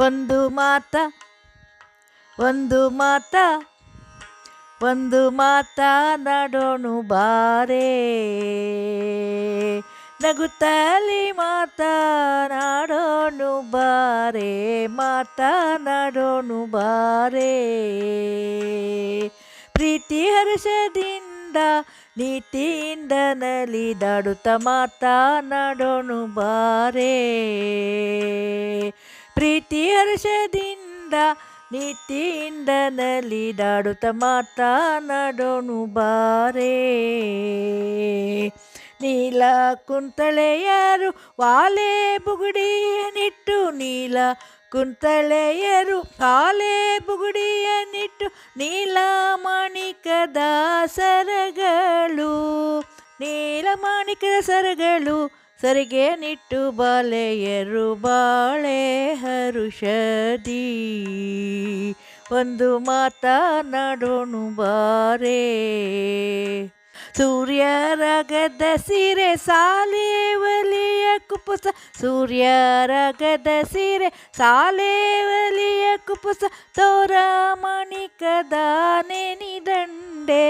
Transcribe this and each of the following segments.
ಒಂದು ಮಾತ ಒಂದು ಮಾತ ಒಂದು ಮಾತನಾಡೋಣ ಬಾರೇ. ನಗುತ್ತಲಿ ಮಾತನಾಡೋಣ ಬಾರೇ ಮಾತನಾಡೋಣ ಬಾರೇ. ಪ್ರೀತಿ ಹರ್ಷದಿಂದ ನೀತಿಯಿಂದ ನಲಿದಾಡುತ್ತ ಮಾತನಾಡೋಣ ಬಾರೇ. ಪ್ರೀತಿ ಹರ್ಷದಿಂದ, ನೀತಿಯಿಂದ ನಲಿದಾಡುತ್ತ ಮಾತನಾಡೋಣ ಬಾರೇ. ನೀಲ ಕುಂತಳೆಯರು ವಾಲೆ ಬುಗುಡಿಯನಿಟ್ಟು, ನೀಲ ಕುಂತಳೆಯರು ಕಾಲೆ ಬುಗುಡಿಯನಿಟ್ಟು, ನೀಲ ಸರಗಳು ಸರಿಗೆ ನಿಟ್ಟು ಬಾಲೆಯರು ಬಾಳೆ ಹರುಷದಿ. ಒಂದು ಮಾತನಾಡೋಣು ಬಾರೇ. ಸೂರ್ಯರಗದ ಸೀರೆ ಸಾಲೆ ಒಲಿಯ ಕುಪುಸ ಸೂರ್ಯರಗದ ಸೀರೆ ಸಾಲೆ ಒಲಿಯ ಕುಪುಸ. ತೋರ ಮಣಿಕದ ನೆನಿದಂಡೆ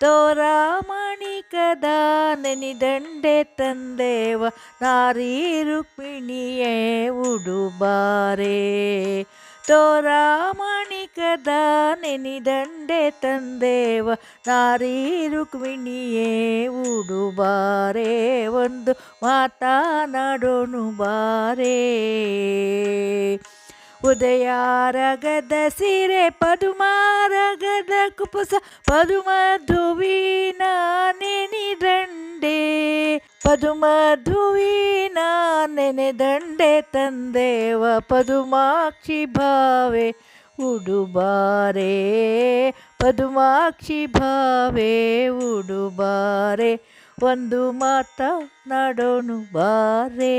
ತೋರ ಮಣಿಕದ ನೆನಿದಂಡೆ ತಂದೇವ ನಾರಿ ರುಕ್ಮಿಣಿಯೇ ಉಡುಬಾರೆ. ತೋರ ಮಾಣಿಕದ ನೆನಿದಂಡೆ ತಂದೇವ ನಾರಿ ರುಕ್ಮಿಣಿಯೇ ಉಡುಬಾರೆ. ಒಂದು ಮಾತನಾಡೋಣ ಬಾರೇ. ಉದಯಾರಗದ ಸೀರೆ ಪದುಮಾರಗದ ಕುಪುಸ ಪದುಮಧುವಿನ ಪದುಮಧುವಿನ ನೆನೆದಂಡೆ ತಂದೇವ ಪದುಮಾಕ್ಷಿ ಭಾವೆ. ಉಡುಬಾರೆ, ಪದುಮಾಕ್ಷಿ ಭಾವೆ, ಉಡುಬಾರೆ, ಒಂದು ಮಾತನಾಡೋನು ಬಾರೆ.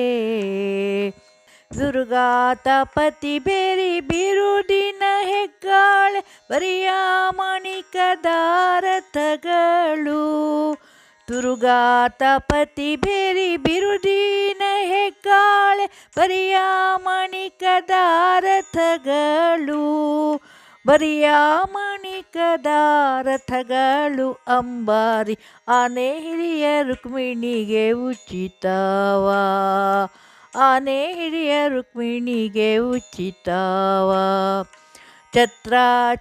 ದುರ್ಗಾತ ಪತಿ ಬೇರಿ ಬಿರುದಿನ ಹೆಗ್ಗಾಳೆ, ಬರಿಯ ಮಣಿಕದಾರಥಗಳು ದುರ್ಗಾತಪತಿ ಬೇರಿ ಬಿರುದೀನ ಹೆಗ್ಗಾಳೆ ಬರಿಯ ಮಣಿಕದಾರಥಗಳು ಬರಿಯ ಮಣಿಕದಾರಥಗಳು ಅಂಬಾರಿ ಆನೆ ಹಿರಿಯ ರುಕ್ಮಿಣಿಗೆ ಉಚಿತವಾ. ಆನೆ ಹಿರಿಯ ರುಕ್ಮಿಣಿಗೆ ಉಚಿತವ.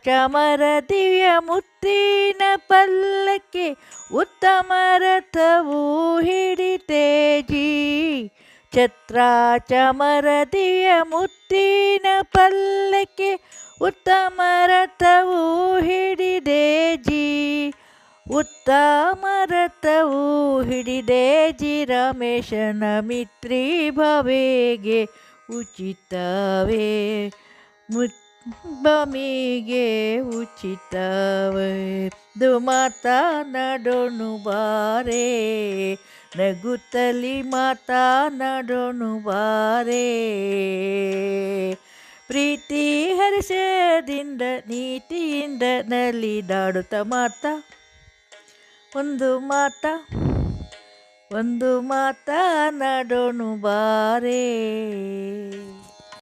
ಚಮರ ದಿವ್ಯ ಮುತ್ತಿನ ಪಲ್ಲಕ್ಕೆ ಉತ್ತಮ ರಥವು ಹಿಡಿತೇಜಿ ಚಮರ ದಿವ್ಯ ಮುತ್ತಿನ ಪಲ್ಲಕ್ಕೆ ಉತ್ತಮ ರಥವು ಹಿಡಿದೇಜಿ ಉತ್ತಮ ರಥವು ಹಿಡಿದೇಜಿ ರಮೇಶನ ಮಿತ್ರಿ ಭವೆಗೆ ಉಚಿತವೇ. ಬಮಿಗೆ ಉಚಿತವೇ ದು ಮಾತನಾಡೋಣ ಬಾರೆ ನಗುತ್ತಲಿ ಮಾತನಾಡೋಣ ಬಾರೆ ಪ್ರೀತಿ ಹರಿಸದಿಂದ ನೀತಿಯಿಂದ ನಲಿದಾಡುತ್ತ ಮಾತಾ. ಒಂದು ಮಾತ, ಒಂದು ಮಾತನಾಡೋಣ ಬಾರೇ